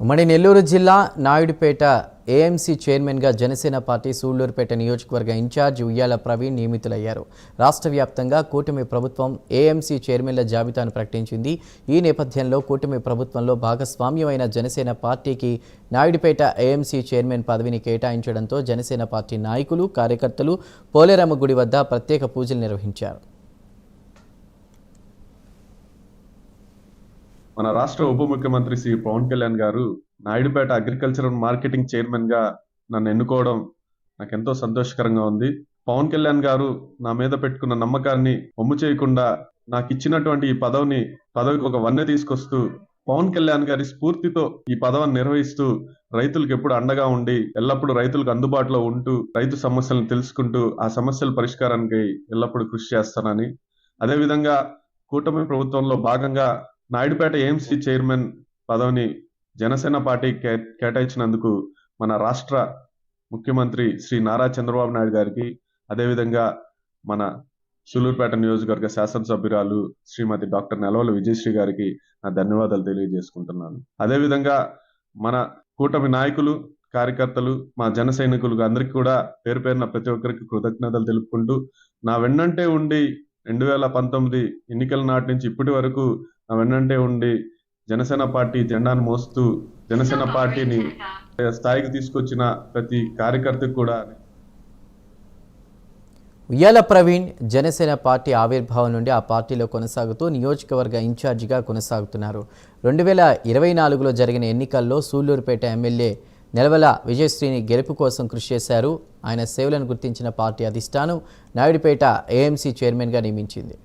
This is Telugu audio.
ఉమ్మడి నెల్లూరు జిల్లా నాయుడుపేట ఏఎంసీ చైర్మన్గా జనసేన పార్టీ సూళ్ళూరుపేట నియోజకవర్గ ఇన్ఛార్జ్ ఉయ్యాల ప్రవీణ్ నియమితులయ్యారు. రాష్ట్ర వ్యాప్తంగా కూటమి ప్రభుత్వం ఏఎంసీ చైర్మన్ల జాబితాను ప్రకటించింది. ఈ నేపథ్యంలో కూటమి ప్రభుత్వంలో భాగస్వామ్యమైన జనసేన పార్టీకి నాయుడుపేట ఏఎంసీ చైర్మన్ పదవిని కేటాయించడంతో జనసేన పార్టీ నాయకులు కార్యకర్తలు పోలేరమ్మ గుడి వద్ద ప్రత్యేక పూజలు నిర్వహించారు. మన రాష్ట్ర ఉప ముఖ్యమంత్రి శ్రీ పవన్ కళ్యాణ్ గారు నాయుడుపేట అగ్రికల్చర్ మార్కెటింగ్ చైర్మన్గా నన్ను ఎన్నుకోవడం నాకు ఎంతో సంతోషకరంగా ఉంది. పవన్ కళ్యాణ్ గారు నా మీద పెట్టుకున్న నమ్మకాన్ని ఒమ్ము చేయకుండా నాకు ఇచ్చినటువంటి ఈ పదవిని పదవికి ఒక వన్నె తీసుకొస్తూ పవన్ కళ్యాణ్ గారి స్ఫూర్తితో ఈ పదవిని నిర్వహిస్తూ రైతులకు ఎప్పుడు అండగా ఉండి ఎల్లప్పుడూ రైతులకు అందుబాటులో ఉంటూ రైతు సమస్యలను తెలుసుకుంటూ ఆ సమస్యల పరిష్కారానికి ఎల్లప్పుడూ కృషి చేస్తానని. అదేవిధంగా కూటమి ప్రభుత్వంలో భాగంగా నాయుడుపేట ఏఎంసీ చైర్మన్ పదవిని జనసేన పార్టీ కే కేటాయించినందుకు మన రాష్ట్ర ముఖ్యమంత్రి శ్రీ నారా చంద్రబాబు నాయుడు గారికి అదేవిధంగా మన సూలూరుపేట నియోజకవర్గ శాసనసభ్యురాలు శ్రీమతి డాక్టర్ నెలవల విజయశ్రీ గారికి నా ధన్యవాదాలు తెలియజేసుకుంటున్నాను. అదేవిధంగా మన కూటమి నాయకులు కార్యకర్తలు మా జన సైనికులు అందరికీ కూడా పేరు పేరున ప్రతి ఒక్కరికి కృతజ్ఞతలు తెలుపుకుంటూ నా వెన్నంటే ఉండి రెండు వేల పంతొమ్మిది ఎన్నికల నాటి నుంచి ఇప్పటి వరకు వెన్నంటే ఉండి జనసేన పార్టీ జెండాను మోస్తూ జనసేన పార్టీని స్థాయికి తీసుకొచ్చిన ప్రతి కార్యకర్తకు కూడా ఉయ్యాల ప్రవీణ్ జనసేన పార్టీ ఆవిర్భావం నుండి ఆ పార్టీలో కొనసాగుతూ నియోజకవర్గ ఇన్ఛార్జిగా కొనసాగుతున్నారు. రెండు వేల ఇరవై నాలుగులో జరిగిన ఎన్నికల్లో సూళ్ళూరుపేట ఎమ్మెల్యే నెలవల విజయశ్రీని గెలుపు కోసం కృషి చేశారు. ఆయన సేవలను గుర్తించిన పార్టీ అధిష్టానం నాయుడుపేట ఏఎంసీ చైర్మన్గా నియమించింది.